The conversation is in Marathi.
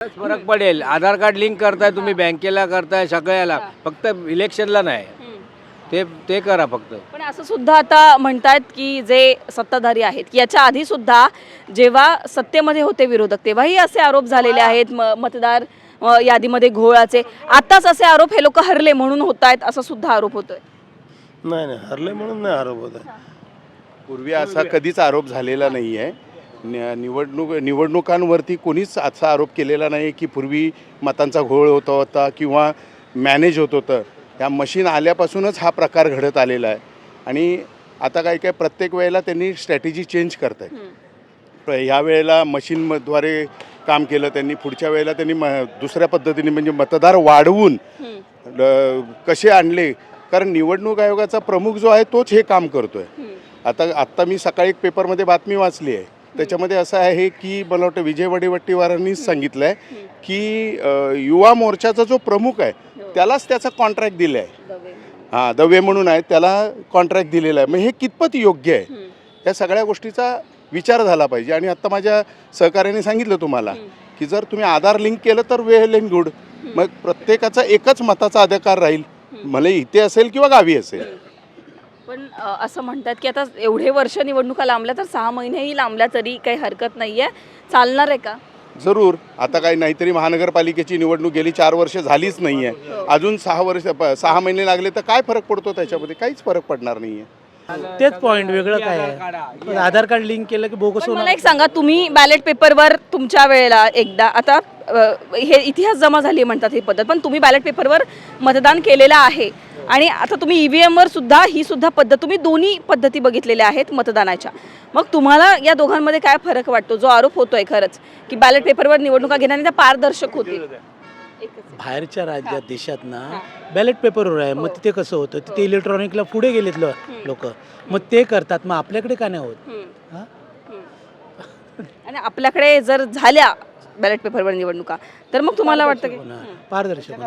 फरक पडेल. आधार कार्ड लिंक करताय तुम्ही बँकेला करताय सगळ्याला. फक्त इलेक्शनला नाही. ते ते करा फक्त. पण असं सुद्धा आता म्हणतायत की जे सत्ताधारी आहेत की याच्या आधी सुद्धा जेव्हा सत्तेमध्ये होते विरोधक तेव्हाही असे आरोप झालेले आहेत म- मतदार अ, यादीमध्ये घोळाचे. आताच असे आरोप हे लोक हरले म्हणून होत आहेत असा सुद्धा आरोप होतोय. नाही नाही हरले म्हणून नाही आरोप होत आहे पूर्वी असा कधीच आरोप झालेला नाही आहे निवडणूक निवडणुकांवरती कोणीच असा आरोप केलेला नाही की पूर्वी मतांचा घोळ होत होता किंवा मॅनेज होत होतं. त्या मशीन आल्यापासूनच हा प्रकार घडत आलेला आहे. आणि आता काय काय प्रत्येक वेळेला त्यांनी स्ट्रॅटेजी चेंज करत आहे ह्या वेळेला मशीनद्वारे काम केलं त्यांनी पुढच्या वेळेला त्यांनी म दुसऱ्या पद्धतीने म्हणजे मतदार वाढवून कसे आणले? कारण निवडणूक आयोगाचा प्रमुख जो आहे तोच हे काम करतोय. आता आत्ता मी सकाळी एक पेपरमध्ये बातमी वाचली आहे. त्याच्यामध्ये असं आहे की मला वाटतं विजय वडेवट्टीवारांनीच सांगितलं आहे की युवा मोर्चाचा जो प्रमुख आहे त्यालाच त्याचा कॉन्ट्रॅक्ट दिला आहे हां दवे म्हणून आहे त्याला कॉन्ट्रॅक्ट दिलेला आहे. मग हे कितपत योग्य आहे? या सगळ्या गोष्टीचा विचार झाला पाहिजे. आणि आत्ता माझ्या सहकार्याने सांगितलं तुम्हाला की जर तुम्ही आधार लिंक केलं तर वेल एन गुड मग प्रत्येकाचा एकच मताचा अधिकार राहील. भले इथे असेल किंवा गावी असेल. पण असं म्हणतात की आता एवढे वर्ष निवडणुका लांबल्या तर सहा महिनेही लांबल्या तरी काही हरकत नाहीये. चालणार आहे का? जरूर. आता काही नाहीतरी महानगरपालिकेची निवडणूक गेली चार वर्ष झालीच नाही आहे अजून सहा वर्ष प- सहा महिने लागले तर काय फरक पडतो त्याच्यामध्ये? काहीच फरक पडणार नाही आहे तेच पॉईंट वेगळं काय आहे? पण आधार कार्ड लिंक केलं की बोगस पण मला होणार एक सांगा तुम्ही बॅलेट पेपरवर तुमच्या वेळेला एकदा आता अ, हे इतिहास जमा झाली म्हणतात ही पद्धत पण तुम्ही बॅलेट पेपरवर मतदान केलेलं आहे. आणि आता तुम्ही ईव्हीएम वर सुद्धा ही सुद्धा पद्धत तुम्ही दोन्ही पद्धती बघितलेल्या आहेत मतदानाच्या. मग तुम्हाला या दोघांमध्ये काय फरक वाटतो? जो आरोप होतोय खरंच की बॅलेट पेपरवर निवडणुका घेण्याने त्या पारदर्शक होतील. बाहेरच्या राज्यात देशात ना बॅलेट पेपरवर आहे. मग तिथे कसं होतं? तिथे इलेक्ट्रॉनिकला पुढे गेलेत लोक. मग ते करतात. मग आपल्याकडे का नाही होत. हा? आणि आपल्याकडे जर झाल्या बॅलेट पेपरवर निवडणुका तर मग तुम्हाला वाटतं की होणार. पारदर्शक होणार.